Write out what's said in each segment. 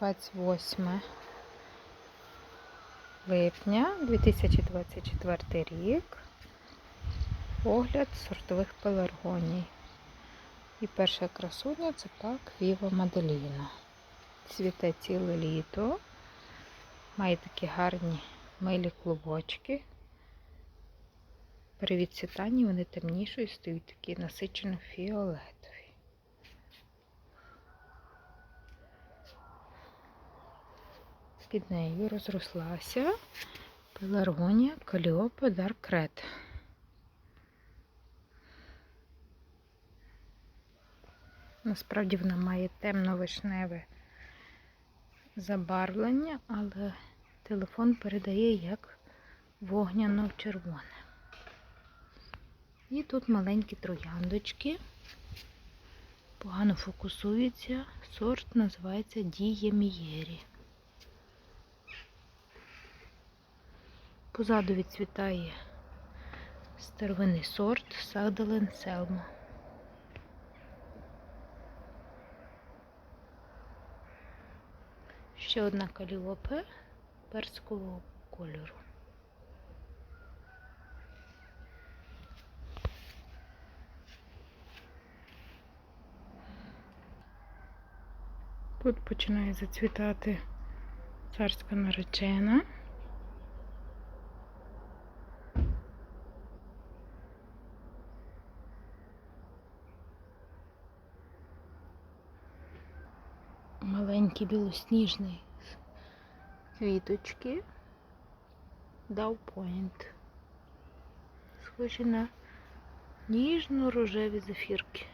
28 липня 2024 рік. Огляд сортових пеларгоній. І перша красуня це пак Віва Маделіна. Цвіте ціле літо. Має такі гарні милі клубочки. При відцвітанні вони темнішою стають такі насичено фіолетові. Під нею розрослася пеларгонія Каліопа Red. Насправді вона має темно-вишневе забарвлення, але телефон передає як вогняно-червоне. І тут маленькі трояндочки. Погано фокусується. Сорт називається Діємієрі. Позаду відцвітає старовинний сорт Сагделен Селма. Ще одна каліопе персикового кольору. Тут починає зацвітати царська наречена. Маленькі білосніжний квіточки. Point. Схожі на ніжно-рожеві зефірки.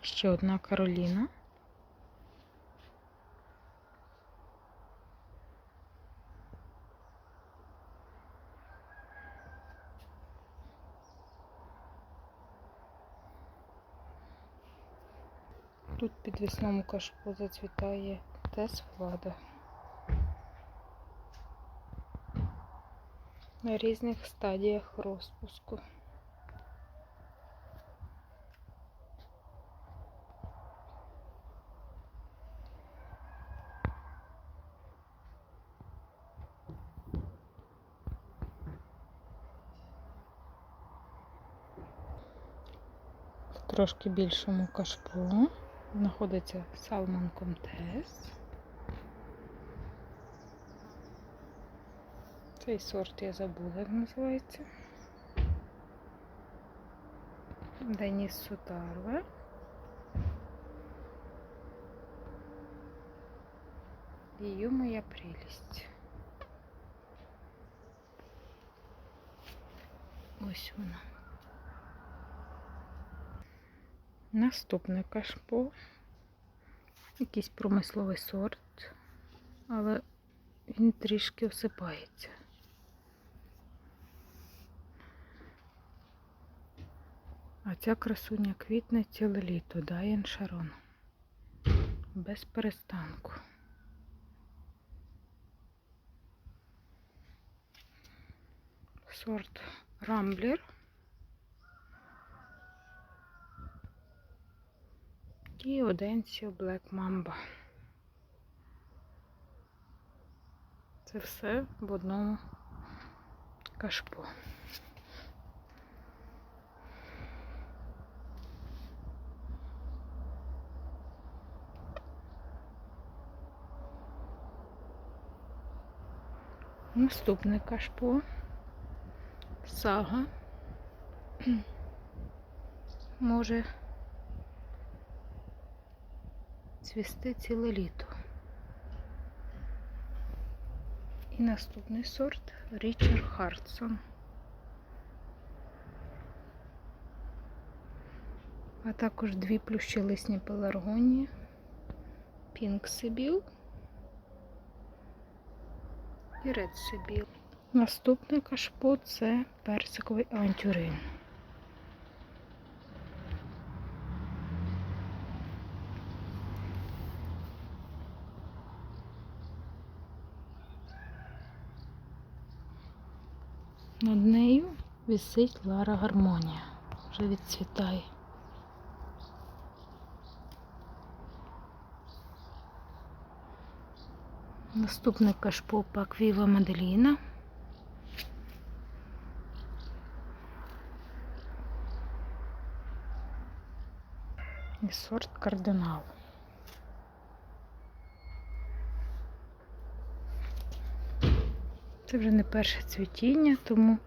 Ще одна Кароліна. Тут під весному кашпо зацвітає тес влада. На різних стадіях розпуску. Трошки більшому кашпо знаходиться Salmon Comtesse. Цей сорт я забула, як називається. Деніс Сутарве. Її моя прелість. Ось вона. Наступне кашпо. Якийсь промисловий сорт, але він трішки осипається. А ця красуня квітне ціле літо, Дайен Шарон. Без перестанку. Сорт Рамблер. І Оденсіо Black Mamba. Це все в одному кашпо. Наступне кашпо. Сага. Може цвісти ціле літо. І наступний сорт Річард Хартсон. А також дві плющелисні пеларгонії, Пінк Сибіл і Ред Сибіл. Наступне кашпо це персиковий авантюрин. Над нею висить Лара Гармонія. вже відцвітає. Наступний кашпо Аквіва Маделіна. І сорт кардинал. Це вже не перше цвітіння, тому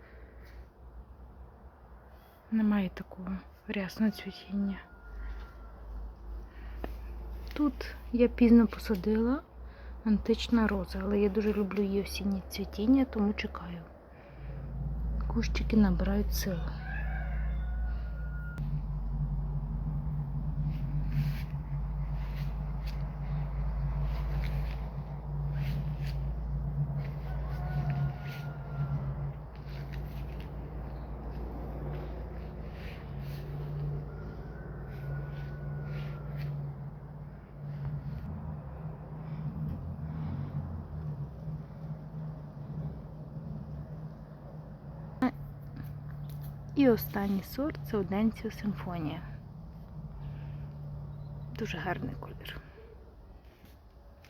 немає такого рясного цвітіння. Тут я пізно посадила антична роза, але я дуже люблю її осінні цвітіння, тому чекаю. Кущики набирають силу. І останній сорт це Оденціо Симфонія. Дуже гарний колір.